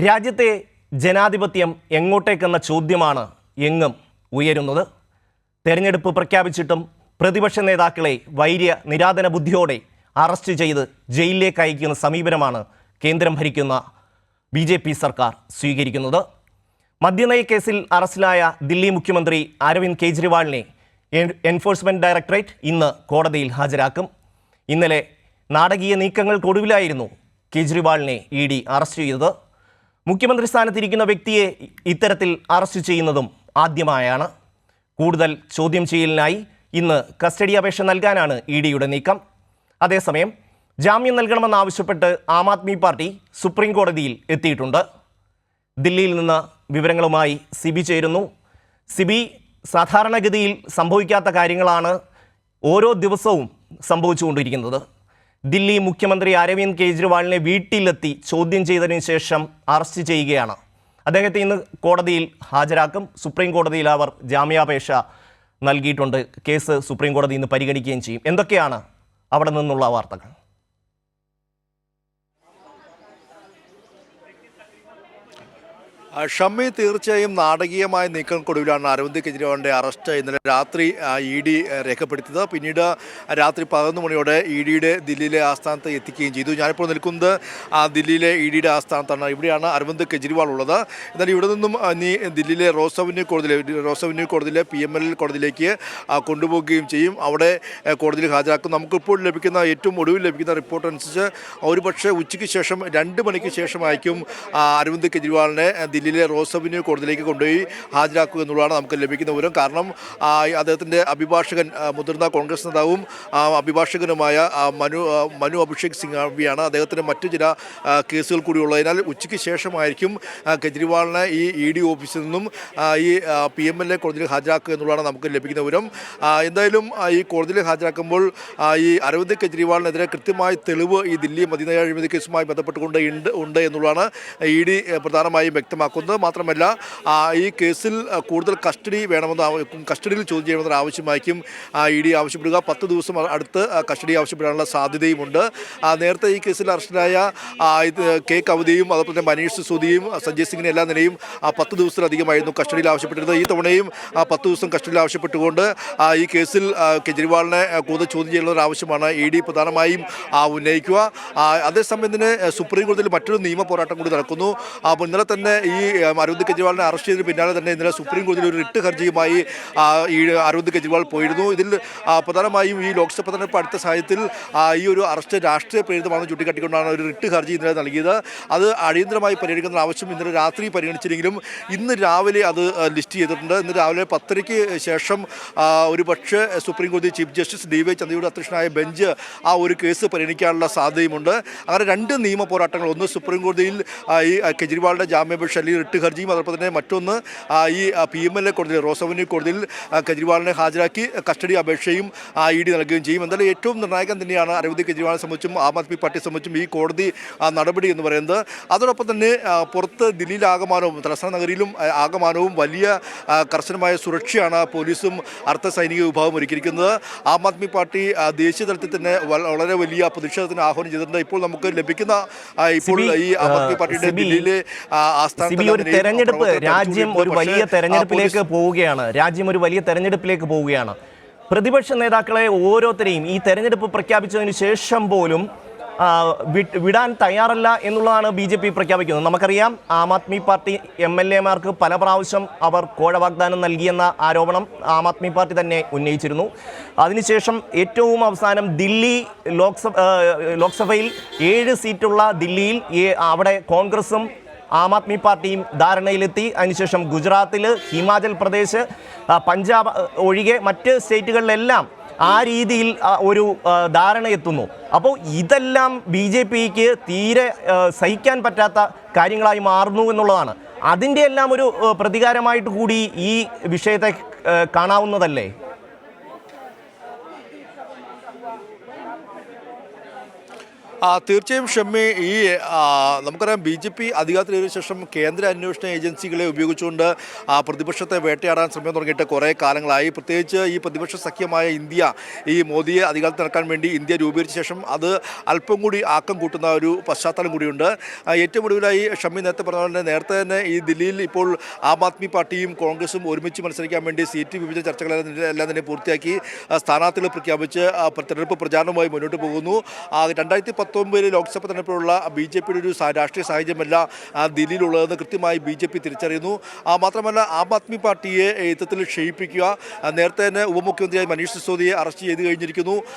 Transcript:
രാജ്യത്തെ ജനാധിപത്യം എങ്ങോട്ടേക്കെന്ന ചോദ്യമാണ് എങ്ങും ഉയരുന്നത്. തെരഞ്ഞെടുപ്പ് പ്രഖ്യാപിച്ചിട്ടും പ്രതിപക്ഷ നേതാക്കളെ വൈര്യ നിരാധന ബുദ്ധിയോടെ അറസ്റ്റ് ചെയ്ത് ജയിലിലേക്ക് അയക്കുന്ന സമീപനമാണ് കേന്ദ്രം ഭരിക്കുന്ന ബി ജെ പി സർക്കാർ സ്വീകരിക്കുന്നത്. മദ്യനയ കേസിൽ അറസ്റ്റിലായ ദില്ലി മുഖ്യമന്ത്രി അരവിന്ദ് കെജ്രിവാളിനെ എൻഫോഴ്സ്മെന്റ് ഡയറക്ടറേറ്റ് ഇന്ന് കോടതിയിൽ ഹാജരാക്കും. ഇന്നലെ നാടകീയ നീക്കങ്ങൾക്കൊടുവിലായിരുന്നു കെജ്രിവാളിനെ ഇ ഡി അറസ്റ്റ് ചെയ്തത്. മുഖ്യമന്ത്രി സ്ഥാനത്തിരിക്കുന്ന വ്യക്തിയെ ഇത്തരത്തിൽ അറസ്റ്റ് ചെയ്യുന്നതും ആദ്യമായാണ്. കൂടുതൽ ചോദ്യം ചെയ്യലിനായി ഇന്ന് കസ്റ്റഡി അപേക്ഷ നൽകാനാണ് ഇ ഡിയുടെ നീക്കം. അതേസമയം ജാമ്യം നൽകണമെന്നാവശ്യപ്പെട്ട് ആം ആദ്മി പാർട്ടി സുപ്രീം കോടതിയിൽ എത്തിയിട്ടുണ്ട്. ദില്ലിയിൽ നിന്ന് വിവരങ്ങളുമായി സിബി ചേരുന്നു. സിബി സാധാരണഗതിയിൽ സംഭവിക്കാത്ത കാര്യങ്ങളാണ് ഓരോ ദിവസവും സംഭവിച്ചുകൊണ്ടിരിക്കുന്നത്. ദില്ലി മുഖ്യമന്ത്രി അരവിന്ദ് കെജ്രിവാളിനെ വീട്ടിലെത്തി ചോദ്യം ചെയ്തതിനു ശേഷം അറസ്റ്റ് ചെയ്യുകയാണ്. അദ്ദേഹത്തെ ഇന്ന് കോടതിയിൽ ഹാജരാക്കും. സുപ്രീം കോടതിയിൽ അവർ ജാമ്യാപേക്ഷ നൽകിയിട്ടുണ്ട്. കേസ് സുപ്രീം കോടതി ഇന്ന് പരിഗണിക്കുകയും ചെയ്യും. എന്തൊക്കെയാണ് അവിടെ നിന്നുള്ള വാർത്തകൾ? ഷമ്മി തീർച്ചയായും നാടകീയമായ നീക്കങ്ങൾക്കൊടുവിലാണ് അരവിന്ദ് കെജ്രിവാളിന്റെ അറസ്റ്റ് ഇന്നലെ രാത്രി ഇ ഡി രേഖപ്പെടുത്തിയത്. പിന്നീട് രാത്രി പതിനൊന്ന് മണിയോടെ ഇ ഡിയുടെ ദില്ലിയിലെ ആസ്ഥാനത്ത് എത്തിക്കുകയും ചെയ്തു. ഞാനിപ്പോൾ നിൽക്കുന്നത് ആ, ദില്ലിയിലെ ഇ ഡിയുടെ ആസ്ഥാനത്താണ്. ഇവിടെയാണ് അരവിന്ദ് കെജ്രിവാൾ ഉള്ളത്. എന്നാൽ ഇവിടെ നിന്നും ഇനി ദില്ലിയിലെ റോസ് അവന്യൂ കോടതിയിലെ റോസ് അവന്യൂ കോടതിയിലെ പി എം എൽ കോടതിയിലേക്ക് കൊണ്ടുപോകുകയും ചെയ്യും. അവിടെ കോടതിയിൽ ഹാജരാക്കും. നമുക്കിപ്പോൾ ലഭിക്കുന്ന ഏറ്റവും ഒടുവിൽ ലഭിക്കുന്ന റിപ്പോർട്ട് അനുസരിച്ച് ഒരുപക്ഷെ ഉച്ചയ്ക്ക് ശേഷം രണ്ട് മണിക്ക് ശേഷമായിരിക്കും അരവിന്ദ് കെജ്രിവാളിനെ ആ, ദില്ലിയിലെ റോസ് അവന്യൂ കോടതിയിലേക്ക് കൊണ്ടുപോയി ഹാജരാക്കുക എന്നുള്ളതാണ് നമുക്ക് ലഭിക്കുന്ന വിവരം. കാരണം അദ്ദേഹത്തിന്റെ അഭിഭാഷകൻ മുതിർന്ന കോൺഗ്രസ് നേതാവും അഭിഭാഷകനുമായ മനു മനു അഭിഷേക് സിംഗ്വിയാണ് അദ്ദേഹത്തിന് മറ്റു ചില കേസുകൾ കൂടി ഉള്ളതിനാൽ ഉച്ചയ്ക്ക് ശേഷമായിരിക്കും കെജ്രിവാളിനെ ഈ ഇ ഡി ഓഫീസിൽ നിന്നും ഈ പി എം എൽ എ കോടതിയിൽ ഹാജരാക്കുക എന്നുള്ളതാണ് നമുക്ക് ലഭിക്കുന്ന വിവരം. എന്തായാലും ഈ കോടതിയിൽ ഹാജരാക്കുമ്പോൾ ഈ അരവിന്ദ് കെജ്രിവാളിനെതിരെ കൃത്യമായ തെളിവ് ഈ ദില്ലി മദ്യനയ അഴിമതി കേസുമായി ബന്ധപ്പെട്ടുകൊണ്ട് ഉണ്ട് ഉണ്ട് എന്നുള്ളതാണ് ഇ ഡി പ്രധാനമായും വ്യക്തമാക്കുന്നത്. മാത്രമല്ല ഈ കേസിൽ കൂടുതൽ കസ്റ്റഡി വേണമെന്ന് കസ്റ്റഡിയിൽ ചോദ്യം ചെയ്യണമെന്ന ആവശ്യമായിരിക്കും ഇ ഡി ആവശ്യപ്പെടുക. പത്ത് ദിവസം അടുത്ത് കസ്റ്റഡി ആവശ്യപ്പെടാനുള്ള സാധ്യതയുമുണ്ട്. നേരത്തെ ഈ കേസിൽ അറസ്റ്റിലായ ഇത് കെ. കവിതയും അതുപോലെ തന്നെ മനീഷ് സിസോദിയും സഞ്ജയ് സിംഗിനെ എല്ലാ നിലയും പത്ത് ദിവസത്തിലധികമായിരുന്നു കസ്റ്റഡിയിൽ ആവശ്യപ്പെട്ടിരുന്നത്. ഈ തവണയും പത്ത് ദിവസം കസ്റ്റഡിയിൽ ആവശ്യപ്പെട്ടുകൊണ്ട് ഈ കേസിൽ കേജ്രിവാളിനെ കൂടുതൽ ചോദ്യം ചെയ്യുന്ന ഒരു ആവശ്യമാണ് ഇ ഡി പ്രധാനമായും ഉന്നയിക്കുക. അതേസമയം തന്നെ സുപ്രീം കോടതിയിൽ മറ്റൊരു നിയമ പോരാട്ടം കൂടി നടക്കുന്നു. അപ്പോൾ ഇന്നലെ തന്നെ ഈ അരവിന്ദ് കെജ്രിവാളിനെ അറസ്റ്റ് ചെയ്തതിന് പിന്നാലെ തന്നെ ഇന്നലെ സുപ്രീം കോടതിയിൽ ഒരു റിട്ട് ഹർജിയുമായി ഈ അരവിന്ദ് കെജ്രിവാൾ പോയിരുന്നു. ഇതിൽ പ്രധാനമായും ഈ ലോക്സഭ തെരഞ്ഞെടുപ്പ് അടുത്ത സാഹചര്യത്തിൽ ഈ ഒരു അറസ്റ്റ് രാഷ്ട്രീയ പ്രേരിതമാണെന്ന് ചൂണ്ടിക്കാട്ടിക്കൊണ്ടാണ് ഒരു റിട്ട് ഹർജി ഇന്നലെ നൽകിയത്. അത് അടിയന്തരമായി പരിഗണിക്കുന്ന ആവശ്യം ഇന്നലെ രാത്രി പരിഗണിച്ചില്ലെങ്കിലും ഇന്ന് രാവിലെ അത് ലിസ്റ്റ് ചെയ്തിട്ടുണ്ട്. ഇന്ന് രാവിലെ പത്തരയ്ക്ക് ശേഷം ഒരു പക്ഷേ സുപ്രീം കോടതി ചീഫ് ജസ്റ്റിസ് ഡി വൈ ചന്ദ്രയുടെ അധ്യക്ഷനായ ബെഞ്ച് ആ ഒരു കേസ് പരിഗണിക്കാനുള്ള സാധ്യതയുമുണ്ട്. അങ്ങനെ രണ്ട് നിയമ പോരാട്ടങ്ങൾ. ഒന്ന് സുപ്രീം കോടതിയിൽ ഈ കെജ്രിവാളിന്റെ ജാമ്യാപേക്ഷ അല്ലെങ്കിൽ റിട്ട് ഹർജിയും അതോടൊപ്പം തന്നെ മറ്റൊന്ന് ഈ പി എം എൽ എ കോടതിയിൽ റോസ് അവന്യൂ കോടതിയിൽ കെജ്രിവാളിനെ ഹാജരാക്കി കസ്റ്റഡി അപേക്ഷയും ഇ ഡി നൽകുകയും ചെയ്യും. എന്തായാലും ഏറ്റവും നിർണായകം തന്നെയാണ് അരവിന്ദ് കെജ്രിവാളിനെ സംബന്ധിച്ചും ആം ആദ്മി പാർട്ടിയെ സംബന്ധിച്ചും ഈ കോടതി നടപടി എന്ന് പറയുന്നത്. അതോടൊപ്പം തന്നെ പുറത്ത് ദില്ലിയിൽ ആകമാനവും തലസ്ഥാന നഗരിയിലും ആകമാനവും വലിയ കർശനമായ സുരക്ഷയാണ് പോലീസും അർദ്ധ സൈനിക വിഭാഗം ഒരുക്കിയിരിക്കുന്നത്. ആം ആദ്മി പാർട്ടി ദേശീയ തലത്തിൽ തന്നെ വളരെ വലിയ പ്രതിഷേധത്തിന് ആഹ്വാനം ചെയ്തിട്ടുണ്ട്. ഇപ്പോൾ നമുക്ക് ലഭിക്കുന്ന ഇപ്പോൾ ഈ ആം ആദ്മി പാർട്ടിയുടെ ദില്ലിയിലെ ആ, ഒരു തെരഞ്ഞെടുപ്പ് രാജ്യം ഒരു വലിയ തെരഞ്ഞെടുപ്പിലേക്ക് പോവുകയാണ്. രാജ്യം ഒരു വലിയ തെരഞ്ഞെടുപ്പിലേക്ക് പോവുകയാണ്. പ്രതിപക്ഷ നേതാക്കളെ ഓരോരുത്തരെയും ഈ തെരഞ്ഞെടുപ്പ് പ്രഖ്യാപിച്ചതിന് ശേഷം പോലും വിടാൻ തയ്യാറല്ല എന്നുള്ളതാണ് ബി ജെ പി പ്രഖ്യാപിക്കുന്നത്. നമുക്കറിയാം Aam Aadmi party M L എമാർക്ക് പല പ്രാവശ്യം അവർ കോഴ വാഗ്ദാനം നൽകിയെന്ന ആരോപണം ആം ആദ്മി പാർട്ടി തന്നെ ഉന്നയിച്ചിരുന്നു. അതിനുശേഷം ഏറ്റവും അവസാനം ദില്ലി ലോക്സഭ ലോക്സഭയിൽ ഏഴ് സീറ്റുള്ള ദില്ലിയിൽ അവിടെ കോൺഗ്രസും ആം ആദ്മി പാർട്ടിയും ധാരണയിലെത്തി. അതിനുശേഷം ഗുജറാത്തിൽ ഹിമാചൽ പ്രദേശ് പഞ്ചാബ് ഒഴികെ മറ്റ് സ്റ്റേറ്റുകളിലെല്ലാം ആ രീതിയിൽ ഒരു ധാരണ എത്തുന്നു. അപ്പോൾ ഇതെല്ലാം ബി ജെ പിക്ക് തീരെ സഹിക്കാൻ പറ്റാത്ത കാര്യങ്ങളായി മാറുന്നു എന്നുള്ളതാണ്. അതിന്റെ എല്ലാം ഒരു പ്രതികാരമായിട്ട് കൂടി ഈ വിഷയത്തെ കാണാവുന്നതല്ലേ? തീർച്ചയായും ഷമ്മി ഈ നമുക്കറിയാം ബി ജെ പി അധികാരത്തിലേറിയ ശേഷം കേന്ദ്ര അന്വേഷണ ഏജൻസികളെ ഉപയോഗിച്ചുകൊണ്ട് പ്രതിപക്ഷത്തെ വേട്ടയാടാൻ ശ്രമം തുടങ്ങിയിട്ട് കുറേ കാലങ്ങളായി. പ്രത്യേകിച്ച് ഈ പ്രതിപക്ഷ സഖ്യമായ ഇന്ത്യ ഈ മോദിയെ അധികാരത്തിൽ നടക്കാൻ വേണ്ടി ഇന്ത്യ രൂപീകരിച്ച ശേഷം അത് അല്പം കൂടി ആക്കം കൂട്ടുന്ന ഒരു പശ്ചാത്തലം കൂടിയുണ്ട്. ഏറ്റവും ഒടുവിലായി ഷമ്മി നേരത്തെ പറഞ്ഞ പോലെ നേരത്തെ തന്നെ ഈ ദില്ലിയിൽ ഇപ്പോൾ ആം ആദ്മി പാർട്ടിയും കോൺഗ്രസും ഒരുമിച്ച് മത്സരിക്കാൻ വേണ്ടി സീറ്റ് വിഭജന ചർച്ചകളെല്ലാം എല്ലാം തന്നെ പൂർത്തിയാക്കി സ്ഥാനാർത്ഥികളെ പ്രഖ്യാപിച്ച് തെരഞ്ഞെടുപ്പ് പ്രചാരണവുമായി മുന്നോട്ട് പോകുന്നു. രണ്ടായിരത്തി പത്തൊമ്പതിലെ ലോക്സഭ തെരഞ്ഞെടുപ്പിലുള്ള ബി ജെ പിയുടെ ഒരു രാഷ്ട്രീയ സാഹചര്യമല്ല ദില്ലിയിലുള്ളതെന്ന് കൃത്യമായി ബി ജെ പി തിരിച്ചറിയുന്നു. മാത്രമല്ല ആം ആദ്മി പാർട്ടിയെ യുദ്ധത്തിൽ ക്ഷയിപ്പിക്കുക നേരത്തെ തന്നെ ഉപമുഖ്യമന്ത്രിയായ മനീഷ് സിസോദിയെ അറസ്റ്റ് ചെയ്ത് കഴിഞ്ഞിരിക്കുന്നു.